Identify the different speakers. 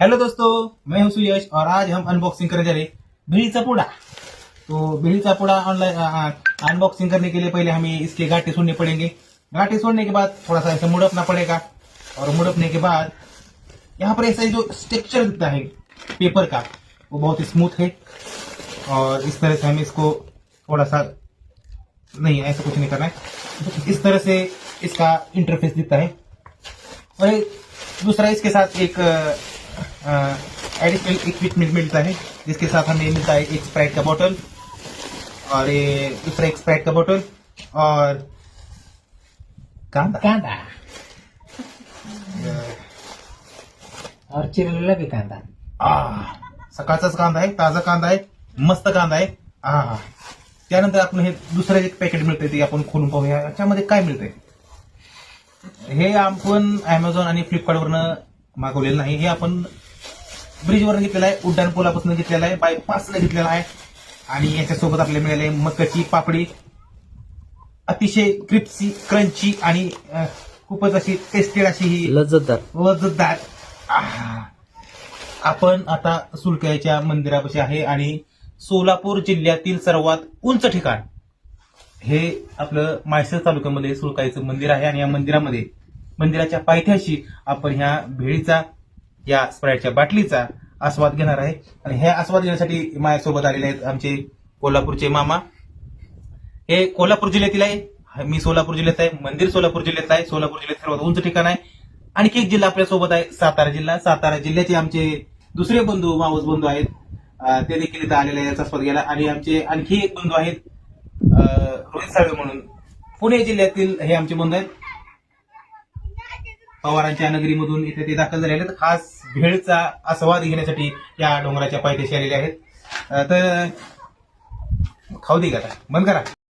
Speaker 1: Hello दोस्तों, मैं हूँ सुयश और आज हम अनबॉक्सिंग करने जा रहे भिड़ी चा तो भिड़ी चा पुड़ा ऑनलाइन अनबॉक्सिंग करने के लिए पहले हमें इसके गांठे सुनने पड़ेंगे। गांठे सुनने के बाद थोड़ा सा ऐसे मुड़पना पड़ेगा और मुड़पने के बाद यहाँ पर ऐसा जो स्ट्रक्चर दिखता है पेपर का, वो बहुत स्मूथ है। और इस तरह से हमें इसको थोड़ा सा नहीं, ऐसा कुछ नहीं करना है। इस तरह से इसका इंटरफेस दिखता है। और दूसरा इसके साथ एक एडिशनल इक्विपमेंट मिलता है जिसके साथ हमें मिलता है एक स्प्राइट का बोतल और ये दूसरा एक स्प्राइट का बोतल और कांदा.
Speaker 2: कांदा. और चिरलेला बी कांदा.
Speaker 1: आ सकाळचाच कांदा आहे ताजा कांदा आहे मस्त कांदा आहे. आ त्यानंतर आपण हे दुसरं एक पॅकेट मिळतंय ते आपण खोलून पाहूया. याच्यामध्ये काय मिळतंय? हे आपण अमेझॉन आणि फ्लिपकार्टवरनं मागवलेलं नाही. हे आपण ब्रिजवरनं घेतलेलं आहे उड्डाण पुलापासून घेतलेलं आहे बायपासनं घेतलेलं आहे. आणि याच्यासोबत आपल्याला मिळाले मकाची पापडी. अतिशय क्रिप्सी क्रंची आणि खूपच अशी टेस्टेड अशी ही
Speaker 2: लज्जतदार.
Speaker 1: आह. आपण आता सुलकायच्या मंदिरापाशी आहे आणि सोलापूर जिल्ह्यातील सर्वात उंच ठिकाण हे आपलं माळशेर तालुक्यामध्ये सुलकाईचं मंदिर आहे आणि या मंदिरामध्ये मंदिराच्या पायथ्याशी आपण ह्या भेळीचा या स्प्राईटच्या बाटलीचा आस्वाद घेणार आहे. आणि हे आस्वाद घेण्यासाठी माझ्यासोबत आलेले आहेत आमचे कोल्हापूरचे मामा. हे कोल्हापूर जिल्ह्यातील आहे. मी सोलापूर जिल्ह्यात आहे. मंदिर सोलापूर जिल्ह्यात आहे. सोलापूर जिल्ह्यात सर्वात उंच ठिकाण आहे. आणखी एक जिल्हा आपल्यासोबत आहे सातारा जिल्हा. सातारा जिल्ह्याचे आमचे दुसरे बंधू मावस बंधू आहेत. ते देखील इथं आलेले आहेत आस्वाद घ्यायला. आणि आमचे आणखी एक बंधू आहेत अं, रोहित साळवे म्हणून. पुणे जिल्ह्यातील हे आमचे बंधू आहेत. पवारांच्या नगरीमधून इथे ते दाखल झालेले आहेत. खास भेळचा आस्वाद घेण्यासाठी या डोंगराच्या पायथ्याशी आलेले आहेत. तर खाऊ दे का बंद करा.